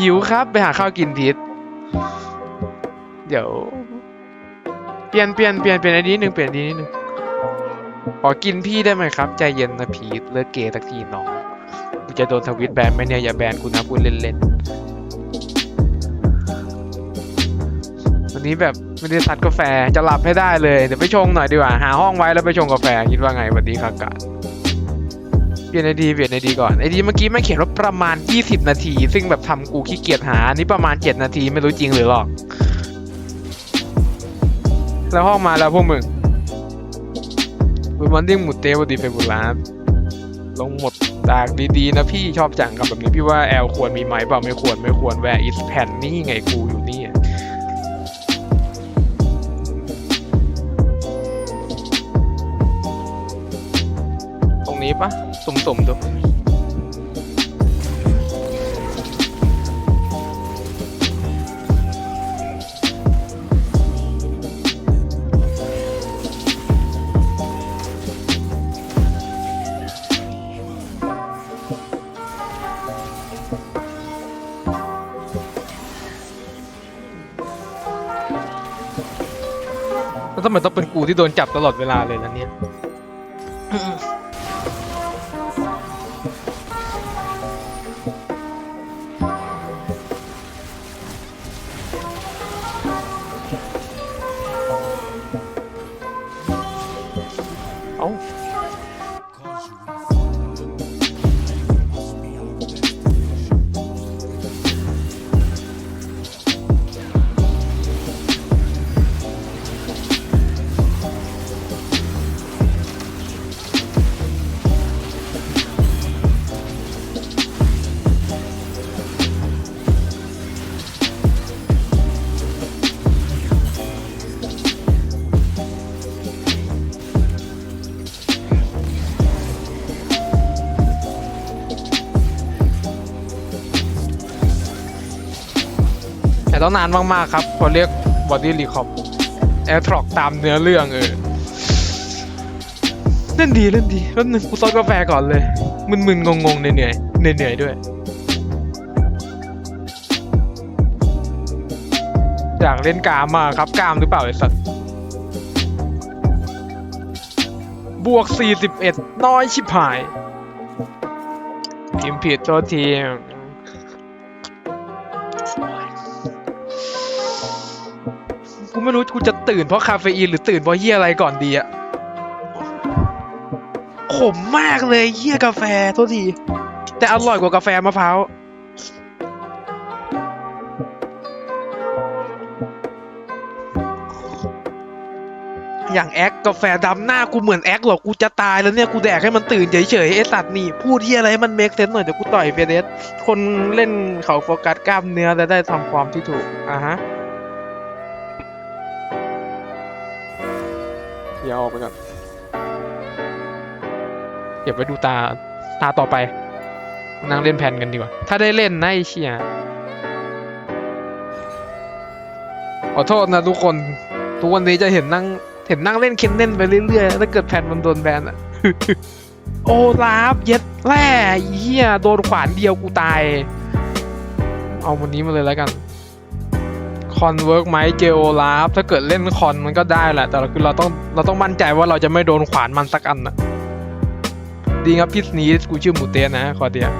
หิวครับ ไปหาข้าวกินพีทเดี๋ยว เปลี่ยนเปลี่ยนเปลี่ยนเปลี่ยนอันนี้หนึ่งเปลี่ยนอันนี้นิดนึงขอกินพี่ได้ไหมครับ ใจเย็นนะพีทเลิกเกย์สักทีน้องกูจะโดนทวิตแบนไหมเนี่ยอย่าแบนกูนะพูดเล่นๆวันนี้แบบไม่ได้ซัดกาแฟจะหลับให้ได้เลยเดี๋ยวไปชงหน่อยดีกว่าหาห้องไว้แล้วไปชงกาแฟคิดว่าไงวันนี้ครับกาศ เปลี่ยนไอดีเปลี่ยนไอดีก่อนไอดีเมื่อกี้ไม่เขียนว่าประมาณ 20 นาที ซึ่งแบบทำกูขี้เกียจหาอันนี้ประมาณ 7 นาทีไม่รู้จริงหรือหรอก แล้วห้องมาแล้วพวกมึงบุมันดิ้งหมุดเตวดีเฟบุลาสลงหมดตากดีๆนะพี่ชอบจังกับแบบนี้พี่ว่าแอลควรมีไหมเปล่าไม่ควรไม่ควรแวร์อิสแผ่นนี่ไงกูอยู่นี่ตรงนี้ปะ สุ่มๆดูแล้วทำไมต้องเป็นกูที่โดนจับตลอดเวลาเลยนะเนี่ย ต้องนานมากๆครับพอเรียกบอดี้รีคอปแอร์ทรอกตามเนื้อเรื่องเออเล่นดีเล่นดีแป๊บนึงกูซดกาแฟก่อนเลย มึนๆ งงๆ เหนื่อยๆเหนื่อยๆด้วย อยากเล่นกามมาครับกามหรือเปล่าไอ้สัตว์บวก 41 น้อยชิบหายพิมพ์ผิดโทษที ไม่รู้กูจะตื่นเพราะคาเฟอีนหรือตื่นเพราะเฮียอะไรก่อนดีอะขมมากเลยเฮียกาแฟโทษทีแต่อร่อยกว่ากาแฟมะพร้าวอย่างแอคกาแฟดำหน้ากูเหมือนแอคหรอกกูจะตายแล้วเนี่ยกูแดกให้มันตื่นเฉยๆไอสัตว์นี่พูดที่อะไรให้มันเมคเซนส์หน่อยเดี๋ยวกูต่อยเฟเดสคนเล่นเขาโฟกัสกล้ามเนื้อและได้ทำความที่ถูกอะฮะ อย่าออกไปก่อนเก็บไว้ดูตาตาต่อไป นั่งเล่นแผ่นกันดีกว่า ถ้าได้เล่นนะไอเชี่ยขอโทษนะทุกคน ทุกวันนี้จะเห็นนั่ง เห็นนั่งเล่นเคนเล่นไปเรื่อยๆ ถ้าเกิดแผ่นมันโดนแบนอะโอลาฟเย็ดแร่เหี้ย โดนขวานเดียวกูตาย เอาวันนี้มาเลยแล้วกัน คอนเวิร์กไหมเจโอลาฟถ้าเกิดเล่นคอนมันก็ได้แหละ แต่เราคือเราต้องเราต้องมั่นใจว่าเราจะไม่โดนขวานมันสักอันนะดีครับพี่สนีสกูชื่อหมูเต้นะขอเดียว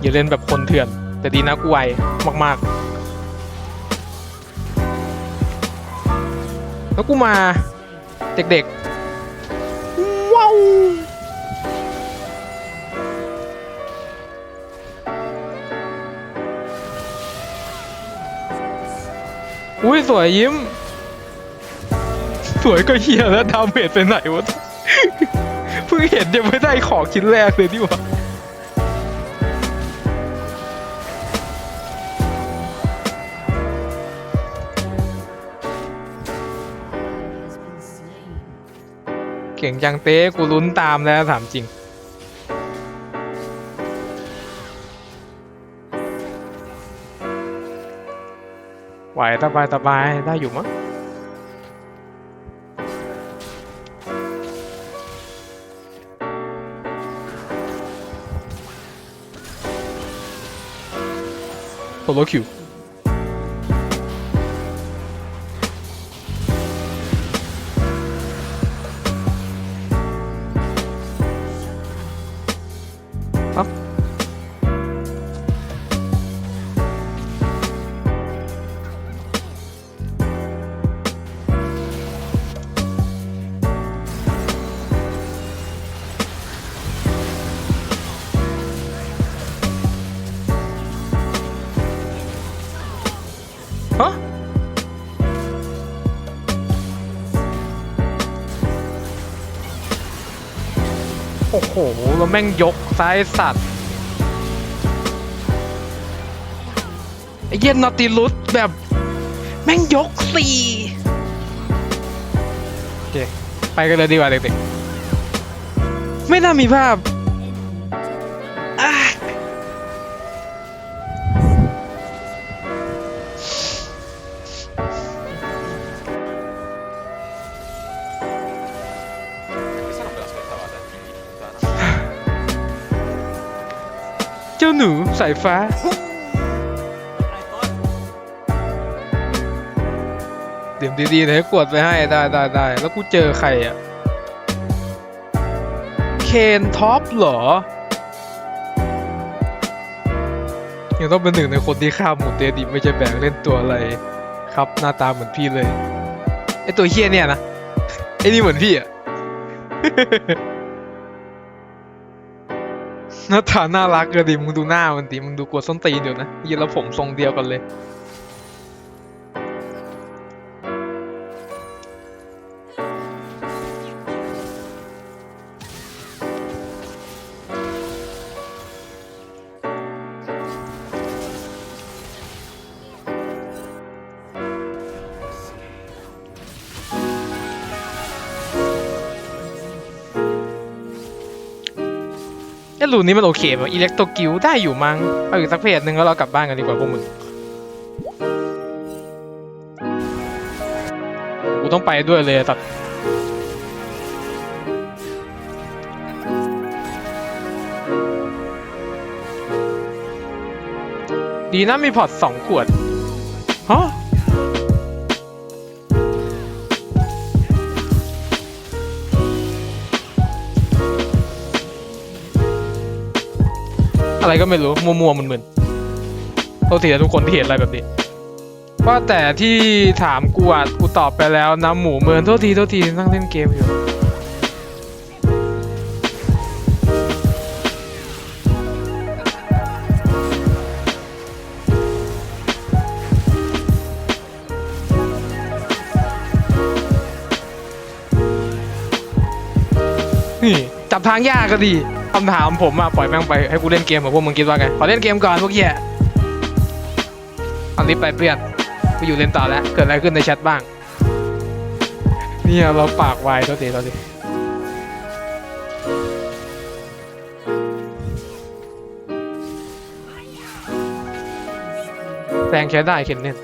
อย่าเล่นแบบคนเถื่อน แต่ดีนะกูไวมากๆ แล้วกูมาเด็กๆ ว้าวอุ้ยสวยยิ้ม สวยก็เฮียแล้วดาเมจไปไหนวะเพิ่งเห็นยังไม่ได้ของชิ้นแรกเลยนี่ว่า เก่งจังเต้กูลุ้นตามแล้วถามจริง ไหวสบายสบายได้อยู่มั้งโซโลคิว แล้วแม่งยกซ้ายสัตว์ไอ้เย็นนอติลุสแบบ แม่งยกสี่โอเค ไปกันเลยดีกว่าเด็กๆ ไม่น่ามีภาพ สายฟ้า เดี๋ยวดีๆนะให้กดไปให้ได้ได้ได้แล้วกูเจอใครอะ เคนท็อปเหรอ ยังต้องเป็นหนึ่งในคนที่ข้ามหมูเตดิไม่ใช่แบ่งเล่นตัวอะไร ครับหน้าตาเหมือนพี่เลย ไอตัวเฮี้ยเนี่ยนะ ไอนี่เหมือนพี่อะ หน้าตาน่ารักเลยดิมึงดูหน้ามันดิมึงดูกลัวส้นตีนเดี๋ยวนะยีแล้วผมทรงเดียวกันเลย รูนนี้มันโอเคป่ะอิเล็กโตกิลได้อยู่มั้งเอาอีกสักเพจหนึ่งแล้วเรากลับบ้านกันดีกว่าพวกมึงกูต้องไปด้วยเลยตัดดีนะมีพอร์ตสองขวดฮะ อะไรก็ไม่รู้ มัวๆมึนๆโทษทีนะทุกคนที่เห็นอะไรแบบนี้ว่าแต่ที่ถามกูอะกูตอบไปแล้วนะหมูเมินโทษทีโทษทีนั่งเล่นเกมอยู่นี่จับทางยากก็ดี คำถามผมอะปล่อยแม่งไปให้กูเล่นเกมกับพวกมึงคิดว่าไง ขอเล่นเกมก่อนพวกเหี้ยเอาลิฟต์ไปเพื่อนไปอยู่เล่นต่อแล้ว เกิดอะไรขึ้นในแชทบ้าง เนี่ยเราปากไวตัวทีตัวทีแรงใช้ได้เคนเน่น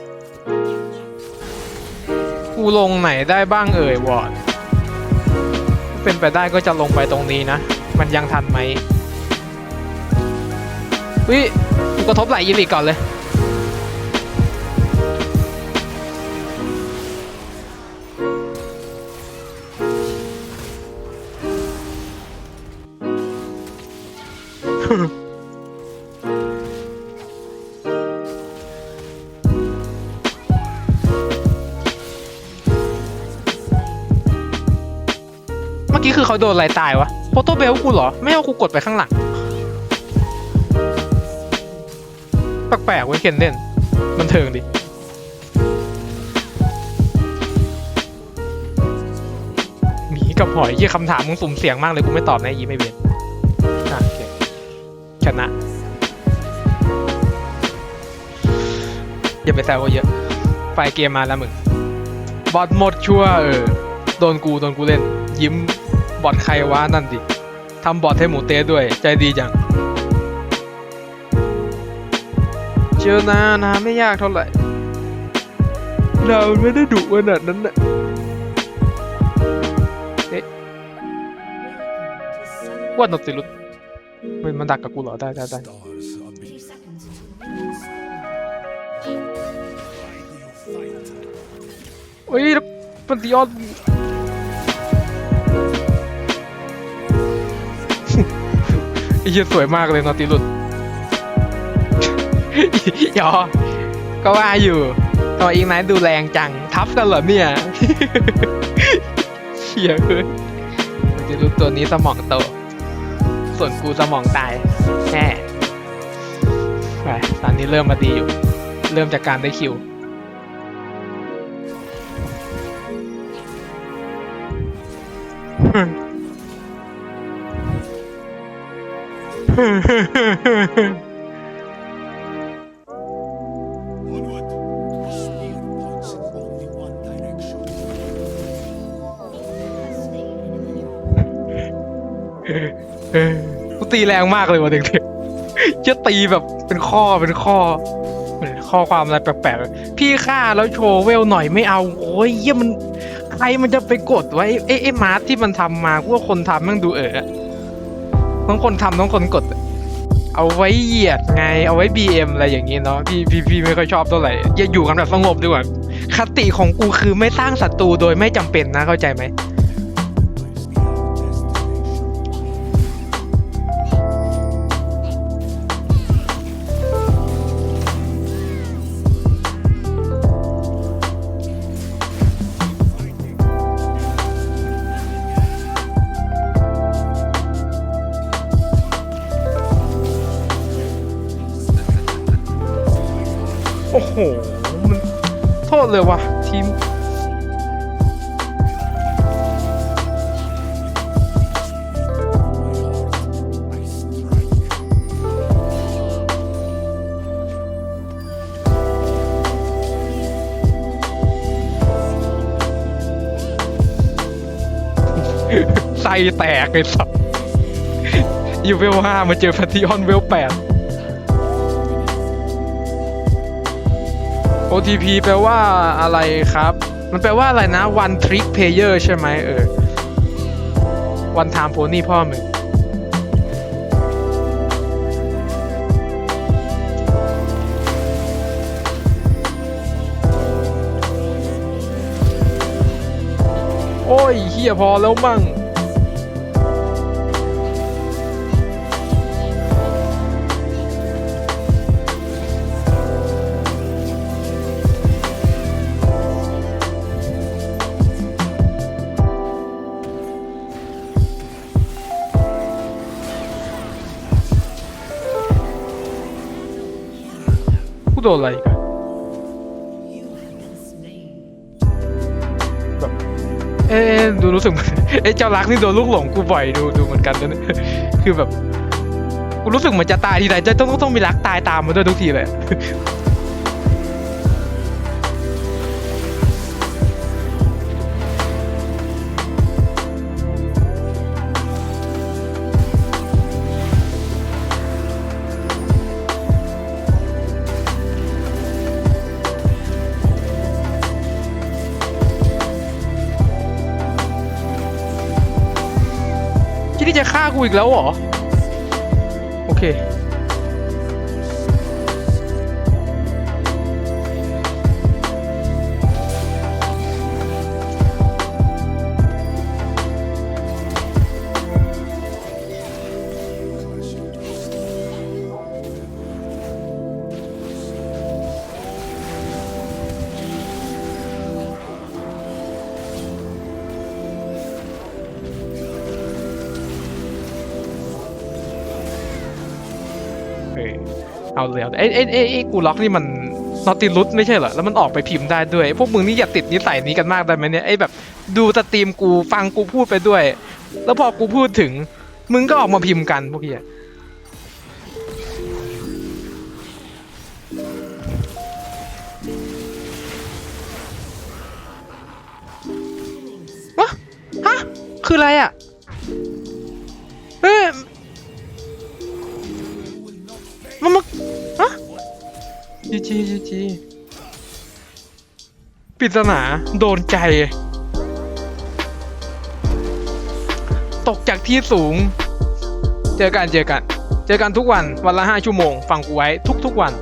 กูลงไหนได้บ้างเอ่ยวอร์ดเป็นไปได้ก็จะลงไปตรงนี้นะ มันยังทันไหมวิกูกระทบไหลยีริกก่อนเลย เมื่อกี้คือเขาโดนอะไรตายวะ โฟโต้เบลกูเหรอ ไม่เอากูกดไปข้างหลัง แปลกๆเว้ยเคนเล่น มันเทิงดิ หมีกับหอยยี่คำถามมึงสุ่มเสียงมากเลย กูไม่ตอบนะยี่ไม่เบียนอะโอเคชนะ อย่าไปแซวเขาเยอะ ไฟเกมมาแล้วมึง บอทหมดชัวร์เออ โดนกู โดนกูเล่น ยิ้ม อทใครวะนั่นดิทำบอทให้หมูเต้ด้วย ใจดีจังเจอนานะไม่ยากเท่าไหร่ เราไม่ได้ดุขนาดนั้นนะเอ๊ะว่านอติลุสมันมันดักกับกูเหรอ ได้ได้ได้เฮ้ยแล้วปันติออน เหี้ยสวยมากเลยนอติลุสยอ ก็ว่าอยู่ทำไมอีกไนท์ดูแรงจัง ทับกันเหรอเนี่ยเชี่ยเฮ้ยนอติลุสตัวนี้สมองโต ส่วนกูสมองตายแน่ไปตอนนี้เริ่มมาดีอยู่ เริ่มจากการได้คิว กูตีแรงมากเลยว่ะเด็กๆจะตีแบบเป็นข้อเป็นข้อเหมือนข้อความอะไรแปลกๆ พี่ฆ่าแล้วโชว์เวลหน่อยไม่เอา โอ้ยเยี่ยมัน ใครมันจะไปกดไว้ไอ้ไอ้มาร์ทที่มันทำมาพวกคนทำแมันดูเออ ต้องคนทำต้องคนกด เอาไว้เหยียดไง เอาไว้ BM อะไรอย่างนี้เนาะพี่พี่พี่ไม่ค่อยชอบเท่าไหร่อย่าอยู่กันแบบสงบดีกว่าคติของกูคือไม่สร้างศัตรูโดยไม่จำเป็นนะเข้าใจไหม อ้โห มันโทษเลยว่ะ ทีม I strike. ไส้แตกเลยสับอยู่เวลห้ามาเจอแพทติออนเวลแปด OTP แปลว่าอะไรครับ มันแปลว่าอะไรนะ one trick player ใช่ไหมเออ one time pony พ่อมึงโอ้ยเฮียพอแล้วมั่ง โดนอะไรอีกันแบบเอ๊ะดูรู้สึกเหมือนเอ๊ะเจ้ารักนี่โดนลูกหลงกูบ่อยดูดูเหมือนกันนะเนี่ยคือแบบกูรู้สึกเหมือนจะตายทีไรจะต้องต้องต้องมีรักตายตามมาด้วยทุกทีเลย ที่จะฆ่ากูอีกแล้วเหรอ โอเค เอาเลยเอาเลยเอ้ยเอ้ยเอ้ยเอ้กูล็อกนี่มันนอติลุสไม่ใช่เหรอ แล้วมันออกไปพิมพ์ได้ด้วย พวกมึงนี่อย่าติดนิสัยนี้กันมากได้ไหมเนี่ยไอ้แบบดูสตรีมกูฟังกูพูดไปด้วย แล้วพอกูพูดถึง มึงก็ออกมาพิมพ์กันพวกเฮียวะฮะคืออะไรอะ จีจีจีจีปริศนาโดนใจ ตกจากที่สูง เจอกันเจอกัน เจอกันทุกวันวันละห้าชั่วโมง ฟังกูไว้ทุกๆวัน